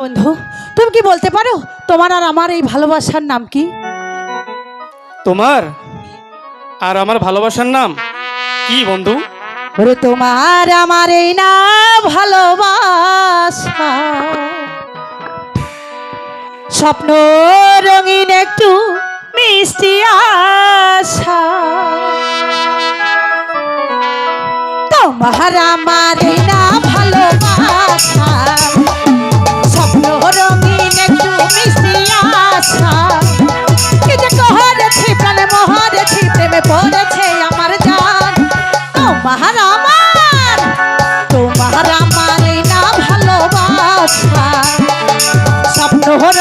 বন্ধু তুমি কি বলতে পারো? তোমার আর আমার এই ভালোবাসার নাম কি? তোমার আর আমার ভালোবাসার নাম কি বন্ধু? ওরে তোমার আমার এই না ভালোবাসা। স্বপ্ন রঙিন একটু মিষ্টি আশা। তোমার আমার এই না ভালোবাসা।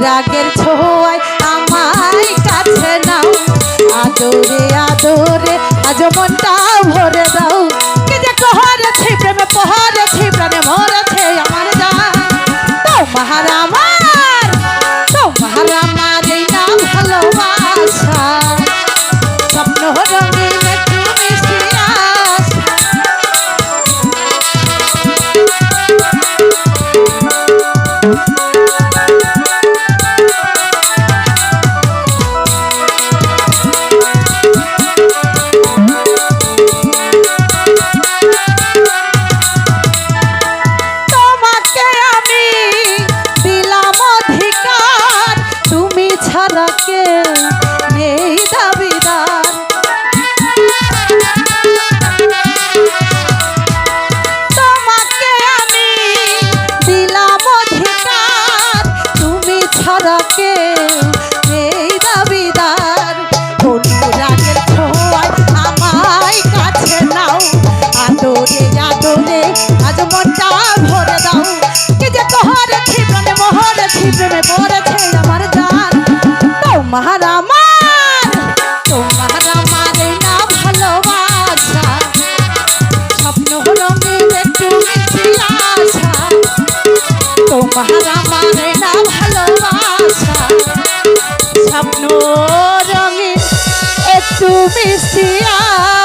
অনুরাগের ছোঁয়ায় আমায় কাছে নাও। আদরে আদরে আজ মনটা ভরে দাও। কে যে কহরেছি প্রেমে পহরেছি প্রাণে মরেছে আমার যা তো মহারামার তো মহারামার এই নাম ভালোবাসা। তোমার আমার না ভালোবাসা। স্বপ্ন আশা